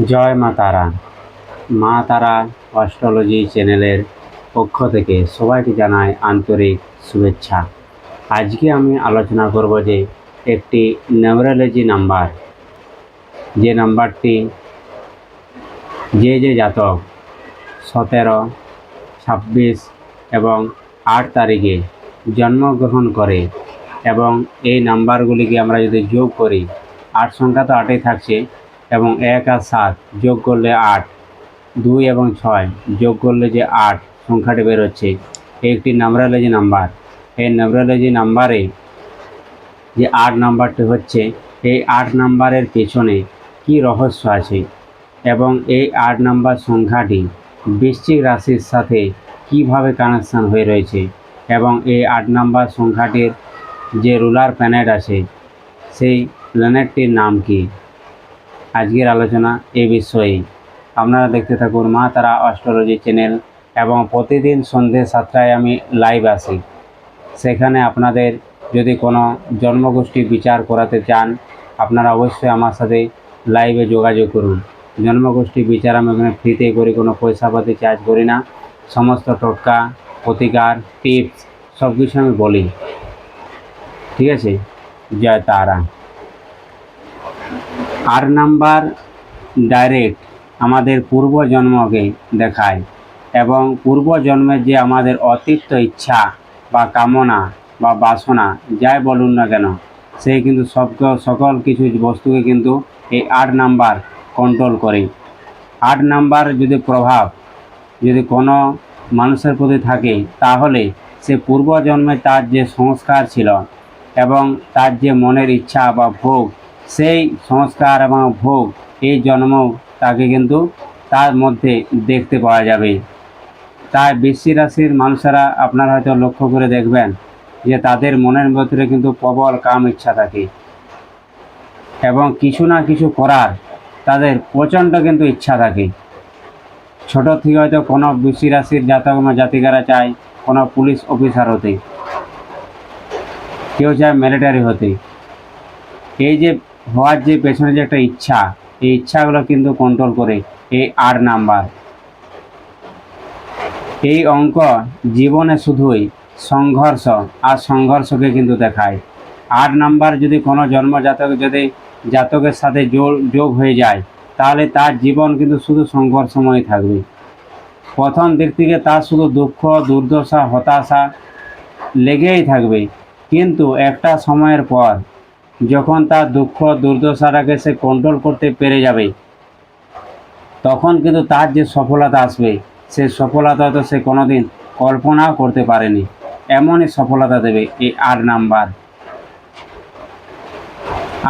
জয় মা তারা। মা তারা অস্ট্রোলজি চ্যানেলের পক্ষ থেকে সবাইকে জানায় আন্তরিক শুভেচ্ছা। আজকে আমি আলোচনা করব যে একটি নিউরোলজি নাম্বার। যে নাম্বারটি যে যে জাতক সতেরো, ছাব্বিশ এবং আট তারিখে জন্মগ্রহণ করে এবং এই নাম্বারগুলিকে আমরা যদি যোগ করি, আট সংখ্যা তো আটই থাকছে এবং এক আর সাত যোগ করলে আট, দুই এবং ছয় যোগ করলে যে আট সংখ্যাটি বেরোচ্ছে একটি নাম্বারোলজি নাম্বার এই নাম্বারোলজি নাম্বারে যে আট নাম্বারটি হচ্ছে, এই আট নাম্বারের পেছনে কি রহস্য আছে এবং এই আট নাম্বার সংখ্যাটি বৃশ্চিক রাশির সাথে কীভাবে কানেকশান হয়ে রয়েছে এবং এই আট নাম্বার সংখ্যাটির যে রুলার প্ল্যানেট আছে, সেই প্ল্যানেটটির নাম কি? আজকের আলোচনা এ বিষয়েই। আপনারা দেখতে থাকুন মা তারা অস্ট্রোলজি চ্যানেল এবং প্রতিদিন সন্ধে সাতটায় আমি লাইভ আসি সেখানে আপনাদের যদি কোনো জন্মগোষ্ঠী বিচার করাতে চান, আপনারা অবশ্যই আমার সাথে লাইভে যোগাযোগ করুন। জন্মগোষ্ঠী বিচার আমি ওখানে ফ্রিতে করি কোনো পয়সা পাতি চার্জ করি না। সমস্ত টোটকা, প্রতিকার টিপস সব কিছু আমি বলি। ঠিক আছে? জয় তারা। আর নাম্বার ডাইরেক্ট আমাদের পূর্বজন্মকে দেখায় এবং পূর্বজন্মের যে আমাদের অতিরিক্ত ইচ্ছা বা কামনা বা বাসনা, যাই বলুন না কেন, সে কিন্তু সব সকল কিছু বস্তুকে কিন্তু এই আট নাম্বার কন্ট্রোল করে। আট নাম্বার যদি প্রভাব, যদি কোনো মানুষের প্রতি থাকে, তাহলে সে পূর্বজন্মে তার যে সংস্কার ছিল এবং তার যে মনের ইচ্ছা বা ভোগ সেই সংস্কার এবং ভোগ এই জন্ম তাকে কিন্তু তার মধ্যে দেখতে পাওয়া যাবে। তাই বৃষ্টি রাশির মানুষেরা আপনারা হয়তো লক্ষ্য করে দেখবেন যে তাদের মনের ভিতরে কিন্তু প্রবল কাম ইচ্ছা থাকে এবং কিছু না কিছু করার তাদের প্রচণ্ড কিন্তু ইচ্ছা থাকে। ছোট থেকে হয়তো কোনো বৃষ্টি রাশির জাতক জাতিকারা চায় কোনো পুলিশ অফিসার হতে, কেউ চায় মিলিটারি হতে। এই যে হওয়ার যে পেছনে যে একটা ইচ্ছা, এই ইচ্ছাগুলো কিন্তু কন্ট্রোল করে এই আট নাম্বার। এই অঙ্ক জীবনে শুধুই সংঘর্ষ আর সংঘর্ষকে কিন্তু দেখায়। আট নাম্বার যদি কোনো জন্মজাতক যদি জাতকের সাথে যোগ হয়ে যায়, তাহলে তার জীবন কিন্তু শুধু সংঘর্ষময় থাকবে। প্রথম দিক থেকে তার শুধু দুঃখ, দুর্দশা, হতাশা লেগেই থাকবে। কিন্তু একটা সময়ের পর যখন তার দুঃখ, দুর্দশাটাকে সে কন্ট্রোল করতে পেরে যাবে, তখন কিন্তু তার যে সফলতা আসবে, সে সফলতা তো সে কোনোদিন কল্পনাও করতে পারেনি। এমনই সফলতা দেবে এই আট নাম্বার।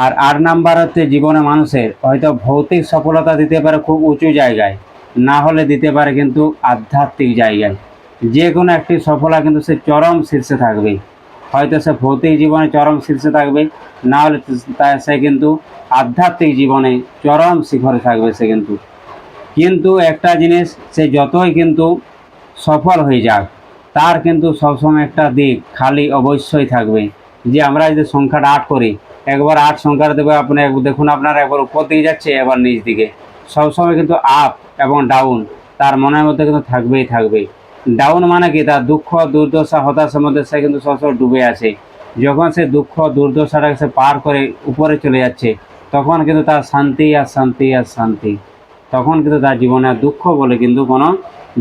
আর আট নাম্বার হচ্ছে জীবনে মানুষের হয়তো ভৌতিক সফলতা দিতে পারে খুব উঁচু জায়গায়, না হলে দিতে পারে কিন্তু আধ্যাত্মিক জায়গায়। যে কোনো একটি সফলতা কিন্তু সে চরম শীর্ষে থাকবে। হয়তো সে ভৌতিক জীবনে চরম শীর্ষে থাকবে না হলে সে কিন্তু আধ্যাত্মিক জীবনে চরম শিখরে থাকবে সে কিন্তু। কিন্তু একটা জিনিস, সে যতই কিন্তু সফল হয়ে যাক, তার কিন্তু সবসময় একটা দিক খালি অবশ্যই থাকবে। যে আমরা যদি সংখ্যাটা আট করি, একবার আট সংখ্যাটা দেবে আপনি দেখুন আপনার একবার উপর দিকে যাচ্ছে, এবার নিচ দিকে। সবসময় কিন্তু আপ এবং ডাউন তার মনের মধ্যে কিন্তু থাকবেই থাকবে। ডাউন মানে কি? তার দুঃখ, দুর্দশা, হতাশার মধ্যে সে কিন্তু সবসময় ডুবে আছে। যখন সে দুঃখ, দুর্দশাটাকে সে পার করে উপরে চলে যাচ্ছে, তখন কিন্তু তার শান্তি আর শান্তি আর শান্তি। তখন কিন্তু তার জীবনে দুঃখ বলে কিন্তু কোনো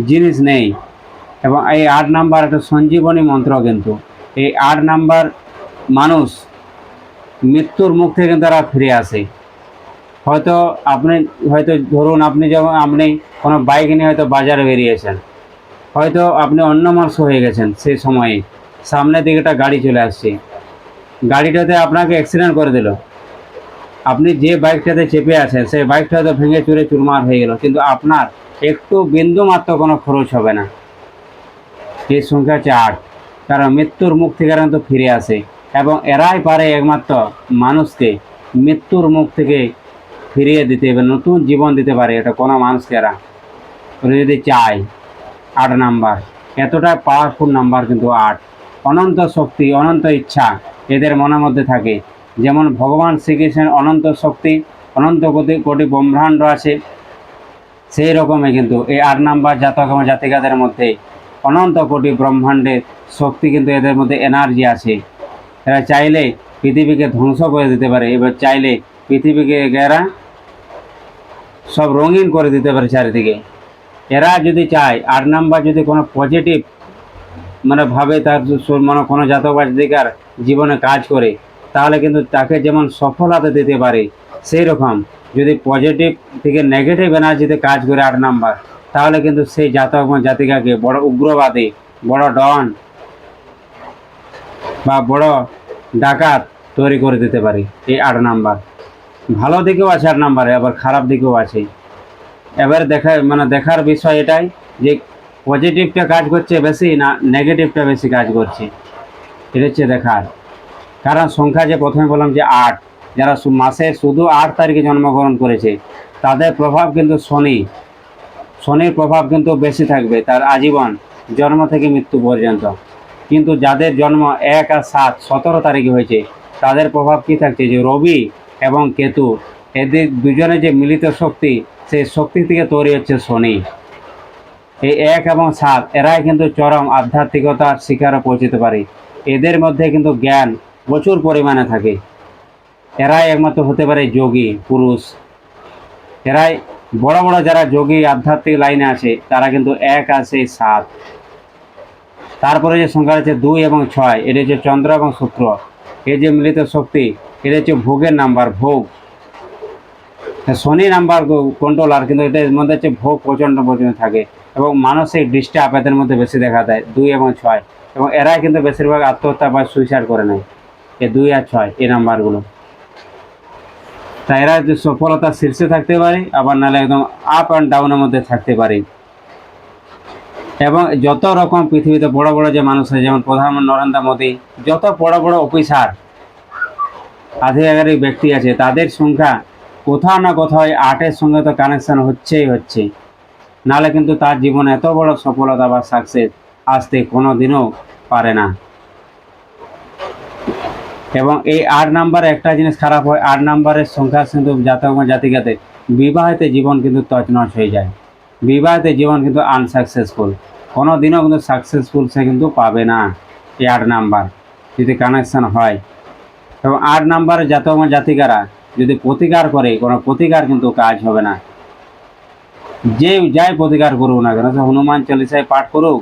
জিনিস নেই। এবং এই আট নাম্বার একটা সঞ্জীবনী মন্ত্র কিন্তু, এই আট নাম্বার মানুষ মৃত্যুর মুখ থেকে কিন্তু তারা ফিরে আসে। হয়তো আপনি, হয়তো ধরুন আপনি যখন আপনি কোনো বাইক নিয়ে হয়তো বাজারে বেরিয়েছেন হয়তো আপনি অন্য মানুষ হয়ে গেছেন সেই সময়ে। সামনের দিকে একটা গাড়ি চলে আসছে। গাড়িটাতে আপনাকে অ্যাক্সিডেন্ট করে দিল। আপনি যে বাইকটাতে চেপে আছেন, সেই বাইকটা হয়তো ভেঙে চুরে চুরমার হয়ে গেল, কিন্তু আপনার একটু বিন্দু মাত্র কোনো খরচ হবে না। এই সংখ্যা হচ্ছে আট। কারণ মৃত্যুর মুখ থেকে কিন্তু ফিরে আসে। এবং এরাই পারে একমাত্র মানুষকে মৃত্যুর মুখ থেকে ফিরিয়ে দিতে এবং নতুন জীবন দিতে পারে এটা কোনো মানুষকে এরা। যদি চায়, আট নাম্বার। এতটা পাওয়ারফুল নাম্বার কিন্তু আট। অনন্ত শক্তি, অনন্ত ইচ্ছা এদের মনের মধ্যে থাকে। যেমন ভগবান শ্রীকৃষ্ণের অনন্ত শক্তি, অনন্ত কোটি কোটি ব্রহ্মাণ্ড আছে, সেই রকমই কিন্তু এই আট নাম্বার জাতক এবং জাতিকাদের মধ্যে অনন্ত কোটি ব্রহ্মাণ্ডের শক্তি কিন্তু এদের মধ্যে এনার্জি আছে। এরা চাইলে পৃথিবীকে ধ্বংস করে দিতে পারে, এবার চাইলে পৃথিবীকে এরা সব রঙিন করে দিতে পারে চারিদিকে। এরা যদি চায়, আট নাম্বার যদি কোনো পজিটিভ মানে ভাবে তার মানে কোনো জাতক বা জাতিকার জীবনে কাজ করে, তাহলে কিন্তু তাকে যেমন সফলতা দিতে পারে, সেই রকম। যদি পজিটিভ থেকে নেগেটিভ এনার্জিতে কাজ করে আট নাম্বার, তাহলে কিন্তু সেই জাতক জাতিকাকে বড় উগ্রবাদী, বড় ডন বা বড় ডাকাত তৈরি করে দিতে পারে এই আট নাম্বার। ভালো দিকেও আছে আট নাম্বারে, আবার খারাপ দিকেও আছে। এবার দেখা মানে দেখার বিষয় এটাই যে পজিটিভটা কাজ করছে বেশি না নেগেটিভটা বেশি কাজ করছে? এটা হচ্ছে দেখার। কারণ সংখ্যা যে প্রথমে বললাম যে আট, যারা মাসে শুধু আট তারিখে জন্মগ্রহণ করেছে, তাদের প্রভাব কিন্তু শনি। শনির প্রভাব কিন্তু বেশি থাকবে, তার আজীবন জন্ম থেকে মৃত্যু পর্যন্ত। কিন্তু যাদের জন্ম এক আর সাত, সতেরো তারিখে হয়েছে, তাদের প্রভাব কি থাকছে? যে রবি এবং কেতু, এদের দুজনে যে মিলিত শক্তি, সেই শক্তি থেকে তৈরি হচ্ছে শনি। এই এক এবং সাত, এরাই কিন্তু চরম আধ্যাত্মিকতার শিকারে পৌঁছতে পারে। এদের মধ্যে কিন্তু জ্ঞান প্রচুর পরিমাণে থাকে। এরাই একমাত্র হতে পারে যোগী, পুরুষ। এরাই বড় বড় যারা যোগী আধ্যাত্মিক লাইনে আছে তারা কিন্তু এক আছে সাত। তারপরে যে সংখ্যা আছে দুই এবং ছয়, এটা হচ্ছে চন্দ্র এবং শুক্র। এই যে মিলিত শক্তি, এটা হচ্ছে ভোগের নাম্বার, ভোগ। শনি নাম্বার কন্ট্রোলার কিন্তু এটার মধ্যে হচ্ছে ভোগ প্রচণ্ড পর্যন্ত থাকে। এবং মানসিক ডিস্টার্ব এদের মধ্যে বেশি দেখা দেয়, দুই এবং ছয়। এবং এরাই কিন্তু বেশিরভাগ আত্মহত্যা বা সুইসাইড করে নেয়। এই দুই আর ছয়, এই নাম্বারগুলো। তাই এরা সফলতার শীর্ষে থাকতে পারে, আবার নাহলে একদম আপ অ্যান্ড ডাউনের মধ্যে থাকতে পারে। এবং যত রকম পৃথিবীতে বড় বড় যে মানুষ আছে, যেমন প্রধানমন্ত্রী নরেন্দ্র মোদী, যত বড় বড় অফিসার, আধিকারিক ব্যক্তি আছে, তাদের সংখ্যা কোথাও না কোথাও আর্টের সঙ্গে তো কানেকশন হচ্ছেই হচ্ছে। নাহলে কিন্তু তার জীবনে এত বড় সফলতা বা সাকসেস আসতে কোনো দিনও পারে না। এবং এই আট নাম্বারে একটা জিনিস খারাপ হয়, আট নাম্বারের সংখ্যা কিন্তু জাতক বা জাতিকাতে বিবাহিত জীবন কিন্তু তছনছ হয়ে যায়। বিবাহিত জীবন কিন্তু আনসাকসেসফুল কোনো দিনও কিন্তু সাকসেসফুল সে কিন্তু পাবে না এই আট নাম্বার, যদি কানেকশন হয়। এবং আট নাম্বারের জাতক বা জাতিকারা যদি প্রতিকার করে, কোনো প্রতিকার কিন্তু কাজ হবে না। যে যাই প্রতিকার করুক না কেন হনুমান চল্লিশায় পাঠ করুক,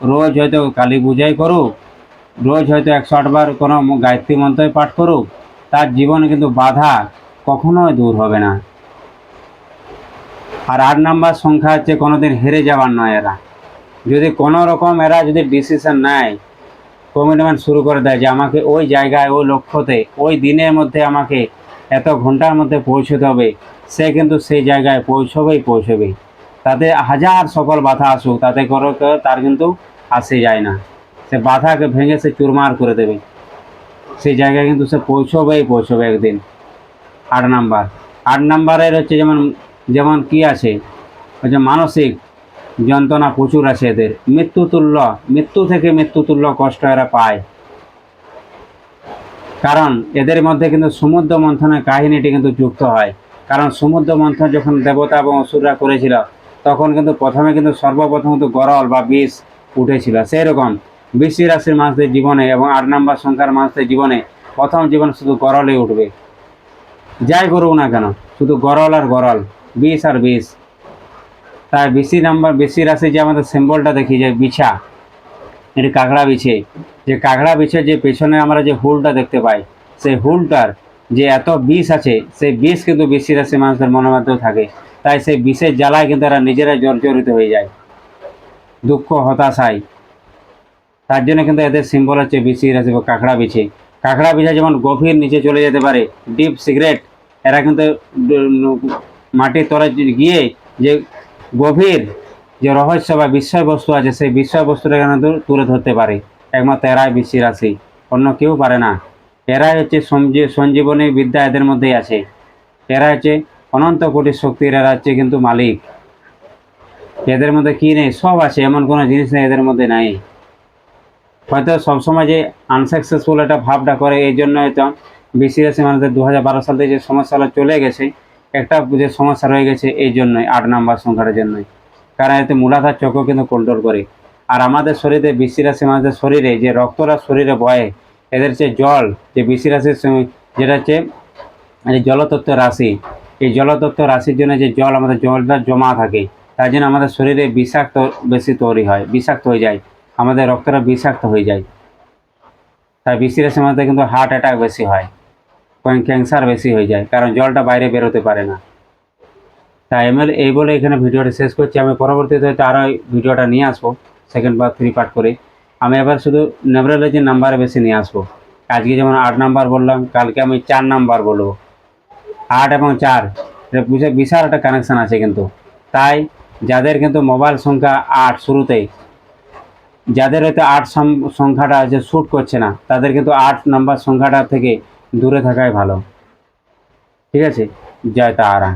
রোজ হয়তো কালী পূজাই করুক, রোজ হয়তো একশো আটবার কোনো গায়ত্রী মন্ত্রই পাঠ করুক, তার জীবনে কিন্তু বাধা কখনোই দূর হবে না। আর আট নাম্বার সংখ্যা হচ্ছে কোনোদিন হেরে যাওয়ার নয় এরা। যদি কোনো রকম এরা যদি ডিসিশন নেয় কমিটমেন্ট শুরু করে দেয় যে আমাকে ওই জায়গায়, ওই লক্ষ্যতে, ওই দিনের মধ্যে আমাকে এত ঘণ্টার মধ্যে পৌঁছতে হবে। সে কিন্তু সেই জায়গায় পৌঁছবেই পৌঁছবে তাতে হাজার সকল বাধা আসুক, তাতে করে তার কিন্তু আসে যায় না। সে বাধাকে ভেঙে সে চুরমার করে দেবে। সেই জায়গায় কিন্তু সে পৌঁছবেই পৌঁছবে একদিন। আট নাম্বার। আট নাম্বারের হচ্ছে যেমন যেমন কি আছে? হচ্ছে মানসিক যন্ত্রণা প্রচুর আছে এদের। মৃত্যুতুল্য, মৃত্যু থেকে মৃত্যুতুল্য কষ্ট এরা পায়। কারণ এদের মধ্যে কিন্তু সমুদ্র মন্থনের কাহিনীটি কিন্তু যুক্ত হয়। কারণ সমুদ্র মন্থন যখন দেবতা এবং অসুররা করেছিল, তখন কিন্তু প্রথমে কিন্তু সর্বপ্রথম কিন্তু গরল বা বিষ উঠেছিল। সেই রকম বৃষ্টি রাশির মানুষদের জীবনে এবং আট নম্বর সংখ্যার মানুষদের জীবনে প্রথম জীবন শুধু গরলই উঠবে। যাই করুক না কেন, শুধু গরল আর গরল, বিষ আর বিষ। তাই বেশি নাম্বার বেশি রাশি যে আমাদের সিম্বলটা দেখি যে বিছা এটি কাঁকড়া বিছে। যে কাঁকড়া বিছে যে পেছনে আমরা যে হুলটা দেখতে পাই, সেই হুলটার যে এত বিষ আছে, সেই বিষ কিন্তু বেশি রাশি মানুষের মনের মধ্যেও থাকে। তাই সেই বিষের জ্বালায় কিন্তু এরা নিজেরাই জর্জরিত হয়ে যায়। দুঃখ, হতাশায়। তার জন্য কিন্তু এদের সিম্বল হচ্ছে বিসি রাশি বা কাঁকড়া বিছে। কাঁকড়া বিছা যেমন গভীর নিচে চলে যেতে পারে ডিপ সিগারেট এরা কিন্তু মাটির তলায় গিয়ে যে গভীর যে রহস্য বা বিষয়বস্তু আছে, সেই বিষয়বস্তুটা কিন্তু তুলে ধরতে পারে। একমাত্র এরাই বিসি রাশি অন্য কেউ পারে না। এরাই হচ্ছে সঞ্জী- সঞ্জীবনী বিদ্যা এদের মধ্যেই আছে। এরা হচ্ছে অনন্ত কোটি শক্তির, এরা হচ্ছে কিন্তু মালিক। এদের মধ্যে কী নেই? সব আছে, এমন কোনো জিনিস নেই এদের মধ্যে নাই। হয়তো সবসময় যে আনসাকসেসফুল একটা ভাবটা করে, এই জন্য হয়তো বিসি রাশি মানুষদের দু হাজার বারো সাল থেকে যে সমস্যাটা চলে গেছে, একটা যে সমস্যা রয়ে গেছে, এই জন্যই, আট নাম্বার সংখ্যাটার জন্যই। কারণ এতে মূলাধার চক্র কিন্তু কন্ট্রোল করে। আর আমাদের শরীরে বৃষ্টি রাশি আমাদের শরীরে, যে রক্তরা শরীরে বয়ে, এদের যে জল, যে বৃষ্টি রাশির যেটা হচ্ছে জলতত্ত্ব রাশি, এই জলতত্ত্ব রাশির জন্য যে জল, আমাদের জলটা জমা থাকে, তার জন্য আমাদের শরীরে বিষাক্ত বেশি তৈরি হয়, বিষাক্ত হয়ে যায়, আমাদের রক্তটা বিষাক্ত হয়ে যায়। তাই বৃষ্টি রাশির মধ্যে কিন্তু হার্ট অ্যাটাক বেশি হয় ক্যান্সার বেশি হয়ে যায়, কারণ জলটা বাইরে বেরোতে পারে না। তাই এম এই বলে এখানে ভিডিওটা শেষ করছি। আমি পরবর্তীতে হয়তো আরও ভিডিওটা নিয়ে আসব সেকেন্ড বা থ্রি পার্ট করে। আমি এবার শুধু নেভরোলজির নাম্বারে বেশি নিয়ে আসব। আজকে যেমন আট নাম্বার বললাম, কালকে আমি চার নাম্বার বলব। আট এবং চার বিশাল একটা কানেকশান আছে কিন্তু। তাই যাদের কিন্তু মোবাইল সংখ্যা আট শুরুতেই যাদের হয়তো আট সংখ্যাটা যে শ্যুট করছে না, তাদের কিন্তু আট নাম্বার সংখ্যাটা থেকে দূরে থাকাই ভালো। ঠিক আছে? জয় তারা।